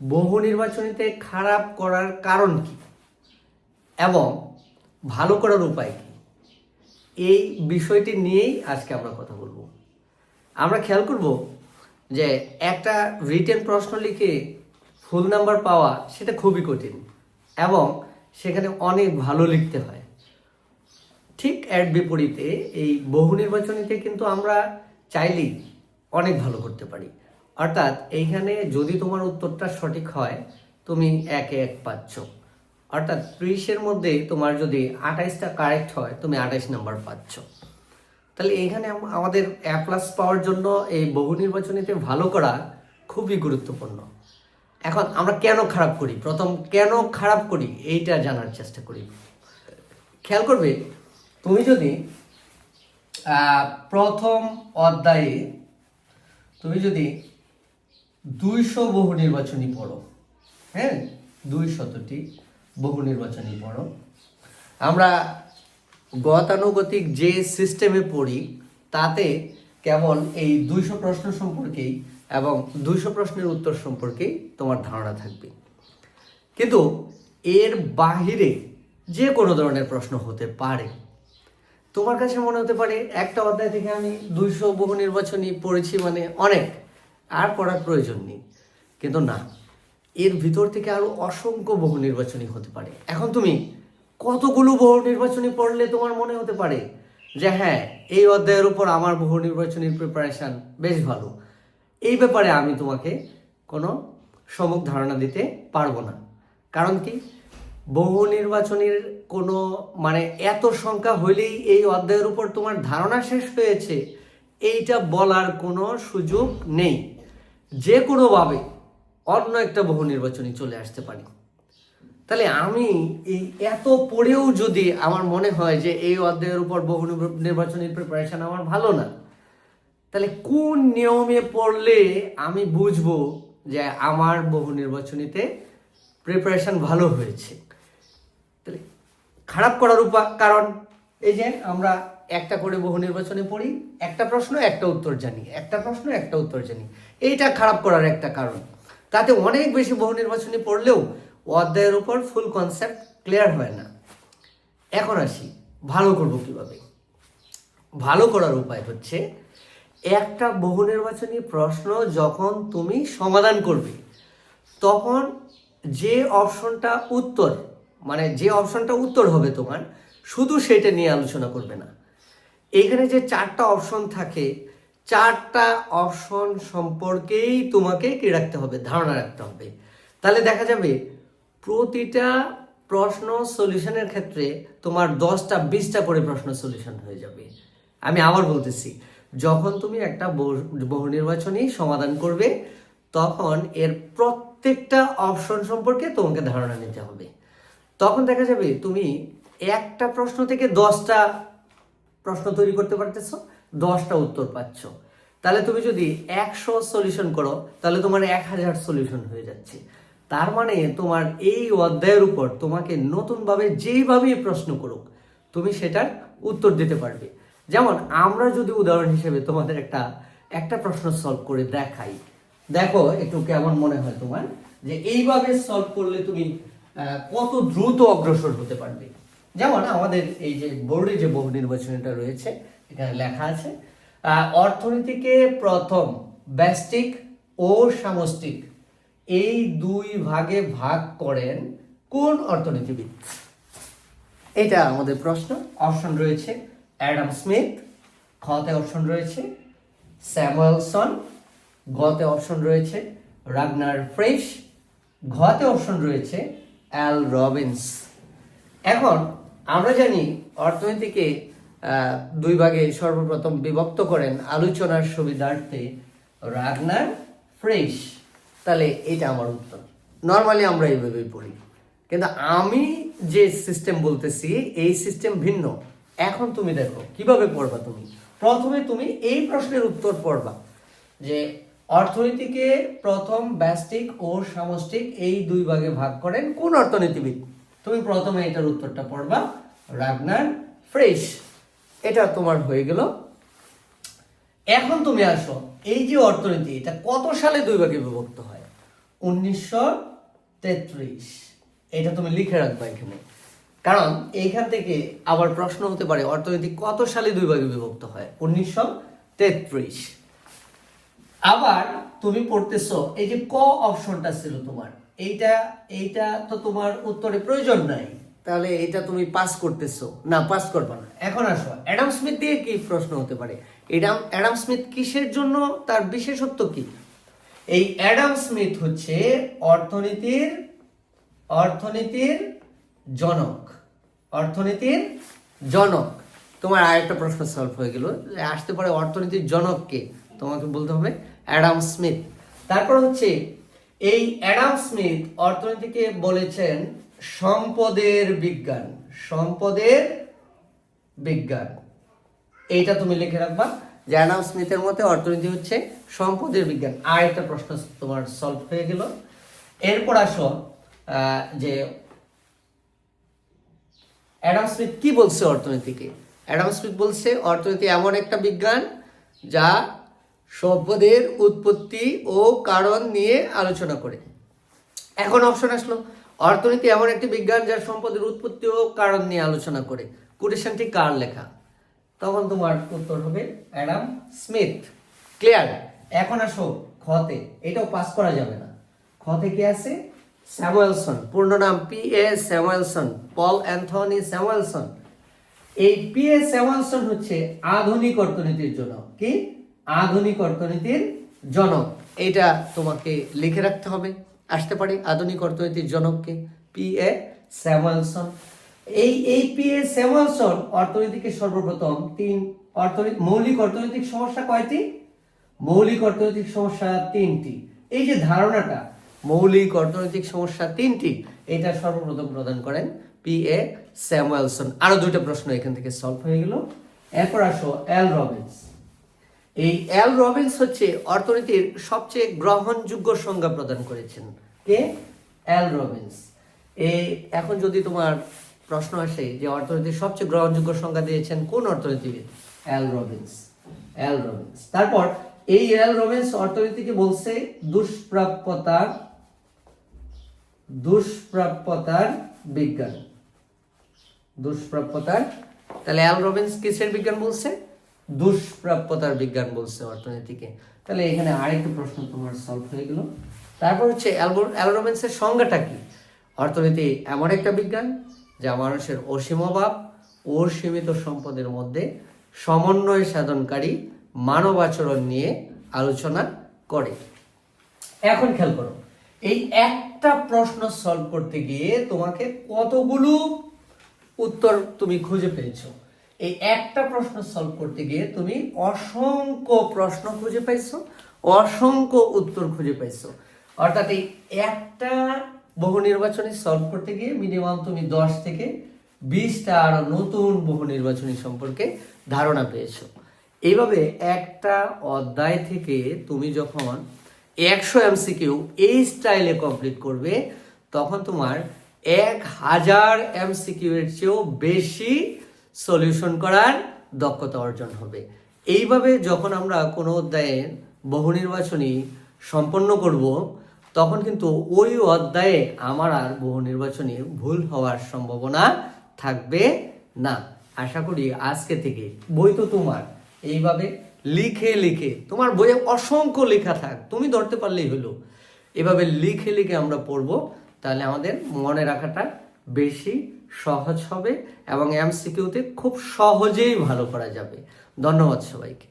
বহু নির্বাচনীতে খারাপ করার কারণ কি? এবং ভালো করার উপায় কি? এই বিষয়টি নিয়েই আজকে আমরা কথা বলব। আমরা খেয়াল করব যে একটা রিটেন প্রশ্ন লিখে ফুল নাম্বার পাওয়া সেটা খুবই কঠিন এবং সেখানে অনেক ভালো লিখতে হয়। ঠিক এর বিপরীতে এই বহু নির্বাচনীতে কিন্তু আমরা চাইলেই অনেক ভালো করতে পারি। অর্থাৎ এইখানে যদি তোমার উত্তরটা সঠিক হয়, তুমি একে এক পাচ্ছ। অর্থাৎ ত্রিশের মধ্যে তোমার যদি আঠাইশটা কারেক্ট হয়, তুমি আঠাইশ নাম্বার পাচ্ছ। তাহলে এইখানে আমাদের এ প্লাস পাওয়ার জন্য এই বহু নির্বাচনীতে ভালো করা খুবই গুরুত্বপূর্ণ। এখন আমরা কেন খারাপ করি? প্রথম কেন খারাপ করি? এইটা জানার চেষ্টা করি। খেয়াল করবে, তুমি যদি প্রথম অধ্যায়ে, তুমি যদি দুইশো বহু নির্বাচনী পড়ো। হ্যাঁ? দুই শতটি বহু নির্বাচনী পড়ো। আমরা গতানুগতিক যে সিস্টেমে পড়ি, তাতে কেবল এই দুইশো প্রশ্ন সম্পর্কেই এবং দুইশো প্রশ্নের উত্তর সম্পর্কেই তোমার ধারণা থাকবে। কিন্তু এর বাহিরে যে কোনো ধরনের প্রশ্ন হতে পারে। তোমার কাছে মনে হতে পারে, একটা অধ্যায় থেকে আমি দুইশো বহু নির্বাচনী পড়েছি মানে অনেক। আর পড়ার প্রয়োজন নেই। কিন্তু না, এর ভিতর থেকে আরও অসংখ্য বহু নির্বাচনী হতে পারে। এখন তুমি কতগুলো বহু নির্বাচনী পড়লে তোমার মনে হতে পারে যে হ্যাঁ এই অধ্যায়ের উপর আমার বহু নির্বাচনীর প্রিপারেশন বেশ ভালো। এই ব্যাপারে আমি তোমাকে কোনো সমক ধারণা দিতে পারব না। কারণ কি? বহু নির্বাচনের কোনো মানে এত সংখ্যা হইলেই এই অধ্যায়ের উপর তোমার ধারণা শেষ হয়েছে, এইটা বলার কোনো সুযোগ নেই। যে কোনোভাবে অন্য একটা বহু নির্বাচনী চলে আসতে পারি। তাহলে আমি এই এত পড়েও যদি আমার মনে হয় যে এই অধ্যায়ের উপর বহু নির্ব- নির্বাচনী প্রিপারেশন আমার ভালো না, তাহলে কোন নিয়মে পড়লে আমি বুঝব যে আমার বহু নির্বাচনীতে প্রিপারেশন ভালো হয়েছে? তাহলে খারাপ করার উপা, কারণ এই যে আমরা একটা করে বহু নির্বাচনে পড়ি, একটা প্রশ্ন, একটা উত্তর জানি, একটা প্রশ্ন, একটা উত্তর জানি। এইটা খারাপ করার একটা কারণ। তাতে অনেক বেশি বহু নির্বাচনী পড়লেও অধ্যায়ের উপর ফুল কনসেপ্ট ক্লিয়ার হয় না। এখন আসি, ভালো করব কীভাবে? ভালো করার উপায় হচ্ছে, একটা বহু নির্বাচনী প্রশ্ন যখন তুমি সমাধান করবে, তখন যে অপশনটা উত্তর মানে যে অপশনটা উত্তর হবে তোমার, শুধু সেটা নিয়ে আলোচনা করবে না। এখানে যে চারটা অপশন থাকে চারটা অপশন সম্পর্কেই তোমাকে কি রাখতে হবে, ধারণা রাখতে হবে। তাহলে দেখা যাবে, প্রতিটা প্রশ্ন সলিউশনের ক্ষেত্রে তোমার দশটা, বিশটা করে প্রশ্ন সলিউশন হয়ে যাবে। আমি আবার বলতেছি, যখন তুমি একটা বহু- নির্বাচনী সমাধান করবে, তখন এর প্রত্যেকটা অপশন সম্পর্কে তোমাকে ধারণা নিতে হবে। তখন দেখা যাবে, তুমি একটা প্রশ্ন থেকে দশটা প্রশ্ন তৈরি করতে পারতেছো দশটা উত্তর পাচ্ছ। তাহলে তুমি যদি একশো সলিউশন করো, তাহলে তোমার এক হাজার সলিউশন হয়ে যাচ্ছে। তার মানে তোমার এই অধ্যায়ের উপর তোমাকে নতুনভাবে যেইভাবেই প্রশ্ন করুক, তুমি সেটার উত্তর দিতে পারবে। যেমন আমরা যদি উদাহরণ হিসেবে তোমাদের একটা একটা প্রশ্ন সলভ করে দেখাই। দেখো একটু কেমন মনে হয় তোমার, যে এইভাবে সলভ করলে তুমি কত দ্রুত অগ্রসর হতে পারবে। যেমন আমাদের এই যে বোর্ডে যে বহু নির্বাচনীটা রয়েছে এখানে লেখা আছে অর্থনীতিকে প্রথম ব্যষ্টিক ও সামষ্টিক, এই দুই ভাগে ভাগ করেন কোন অর্থনীতিবিদ? এটা আমাদের প্রশ্ন। অপশন রয়েছে অ্যাডাম স্মিথ খতে অপশন রয়েছে স্যামুয়েলসন, গতে অপশন রয়েছে রাগনার ফ্রেশ, ঘতে অপশন রয়েছে অ্যাল রবিন্স। এখন আমরা জানি অর্থনীতিকে দুই ভাগে সর্বপ্রথম বিভক্ত করেন আলোচনার সুবিধার্থে রাগনার ফ্রেশ। তাহলে এটা আমার উত্তর। নর্মালি আমরা এইভাবেই পড়ি। কিন্তু আমি যে সিস্টেম বলতেছি, এই সিস্টেম ভিন্ন। এখন তুমি দেখো, কীভাবে পড়বা তুমি? প্রথমে তুমি এই প্রশ্নের উত্তর পড়বা যে অর্থনীতিকে প্রথম ব্যষ্টিক ও সামষ্টিক এই দুই ভাগে ভাগ করেন কোন অর্থনীতিবিদ? তুমি প্রথমে এটার উত্তরটা পড়বা, রাগনার ফ্রেশ। এটা তোমার হয়ে গেল। এখন তুমি আসো। এই যে অর্থনীতি, এটা কত সালে দুই ভাগে বিভক্ত হয়? উনিশশো তেত্রিশ। এটা তুমি লিখে রাখবা এখানে। কারণ এইখান থেকে আবার প্রশ্ন হতে পারে, অর্থনীতি কত সালে দুই ভাগে বিভক্ত হয়? উনিশশো তেত্রিশ। আবার তুমি পড়তেছো, এই যে ক অপশনটা ছিল তোমার। এইটা এইটা তো তোমার উত্তরে প্রয়োজন নাই। তাহলে এটা তুমি পাস করতেছো। না পাস করবে না। এখন আসো, অ্যাডাম স্মিথ দিয়ে কি প্রশ্ন হতে পারে? এডাম অ্যাডাম স্মিথ কিসের জন্য, তার বিশেষত্ব কি? এই অ্যাডাম স্মিথ হচ্ছে অর্থনীতির অর্থনীতির জনক। অর্থনীতির জনক। তোমার আরেকটা প্রশ্ন সলভ হয়ে গেল আসতে পারে অর্থনীতির জনক কে? তোমাকে বলতে হবে, অ্যাডাম স্মিথ। তারপর হচ্ছে, এই অ্যাডাম স্মিথ অর্থনীতিকে বলেছেন সম্পদের বিজ্ঞান। সম্পদের বিজ্ঞান। এইটা তুমি লিখে রাখবা অ্যাডাম স্মিথের মতে অর্থনীতি হচ্ছে সম্পদের বিজ্ঞান। আর একটা প্রশ্ন তোমার সলভ হয়ে গেল। এরপর আসো যে অ্যাডাম স্মিথ কি বলছে অর্থনীতিকে? অ্যাডাম স্মিথ বলছে, অর্থনীতি এমন একটা বিজ্ঞান যা সম্পদের উৎপত্তি ও কারণ নিয়ে আলোচনা করে। এখন অপশন আসলো অর্থনীতি এমন একটি বিজ্ঞান যার সম্পদের উৎপত্তি ও কারণ নিয়ে আলোচনা করে। কোটেশনটি কার লেখা? তখন তোমার উত্তর হবে অ্যাডাম স্মিথ। ক্লিয়ার? এখন আসো খতে এটাও পাস করা যাবে না। খতে কি আছে? স্যামুয়েলসন। পূর্ণ নাম P A Samuelson. Paul Anthony Samuelson. এই পি এ স্যামুয়েলসন হচ্ছে আধুনিক অর্থনীতির জনক। কি? আধুনিক অর্থনীতির জনক। এটা তোমাকে লিখে রাখতে হবে। আসতে পারে আধুনিক অর্থনীতির জনককে পি এ স্যামুয়েলসন এই এই পি এ স্যামুয়েলসন অর্থনীতিকে সর্বপ্রথম তিন অর্থনীতি মৌলিক অর্থনৈতিক সমস্যা কয়টি? মৌলিক অর্থনৈতিক সমস্যা তিনটি। এই যে ধারণাটা, মৌলিক অর্থনৈতিক সমস্যা তিনটি, এটা সর্বপ্রথম প্রদান করেন পি এ স্যামুয়েলসন আরও দুইটা প্রশ্ন এখান থেকে সলভ হয়ে গেল। এরপর আসো এল রবিন্স এই এল রবিন্স হচ্ছে অর্থনীতির সবচেয়ে গ্রহণযোগ্য সংজ্ঞা প্রদান করেছেন। কে? L Robbins. এই এখন যদি তোমার প্রশ্ন আসে যে অর্থনীতির সবচেয়ে গ্রহণযোগ্য সংজ্ঞা দিয়েছেন কোন অর্থনীতিবিদ? L Robbins. L Robbins. তারপর, এই এল রবিন্স অর্থনীতিকে বলছে দুষ্প্রাপ্যতার দুষ্প্রাপ্যতার বিজ্ঞান। দুষ্প্রাপ্যতার। তাহলে অ্যাল রবিন্স কিসের বিজ্ঞান বলছে? দুষ্প্রাপ্যতার বিজ্ঞান বলছে অর্থনীতিকে। তাহলে এখানে আরেকটা প্রশ্ন তোমার সলভ হয়ে গেল। তারপর হচ্ছে অ্যালবো- অ্যাল সংজ্ঞাটা কি? অর্থনীতি এমন একটা বিজ্ঞান যা মানুষের অসীম অভাব ও সীমিত সম্পদের মধ্যে সমন্বয় সাধনকারী মানব আচরণ নিয়ে আলোচনা করে। এখন খেয়াল করো, এই একটা প্রশ্ন সলভ করতে গিয়ে তোমাকে কতগুলো উত্তর তুমি খুঁজে পেয়েছ? এই একটা প্রশ্ন সলভ করতে গিয়ে তুমি অসংখ্য প্রশ্ন খুঁজে পাইছো, অসংখ্য উত্তর খুঁজে পাইছো। অর্থাৎ এই একটা বহু নির্বাচনী সলভ করতে গিয়ে মিনিমাম তুমি দশ থেকে বিশটা আরও নতুন বহু নির্বাচনী সম্পর্কে ধারণা পেয়েছ। এইভাবে একটা অধ্যায় থেকে তুমি যখন একশো এমসিকিউ এই স্টাইলে কমপ্লিট করবে, তখন তোমার এক হাজার এমসিকিউ এর চেয়েও বেশি সলিউশন করার দক্ষতা অর্জন হবে। এইভাবে যখন আমরা কোনো অধ্যায়ে বহু নির্বাচনী সম্পন্ন করব, তখন কিন্তু ওই অধ্যায়ে আমার আর বহু নির্বাচনী ভুল হওয়ার সম্ভাবনা থাকবে না। আশা করি আজকে থেকে বই তো তোমার। এইভাবে লিখে লিখে, তোমার বইয়ে অসংখ্য লেখা থাক, তুমি ধরতে পারলেই হলো। এভাবে লিখে লিখে আমরা পড়ব, তাহলে আমাদের মনে রাখাটা বেশি সহজ হবে এবং এমসিকিউতে খুব সহজেই ভালো করা যাবে। ধন্যবাদ সবাইকে।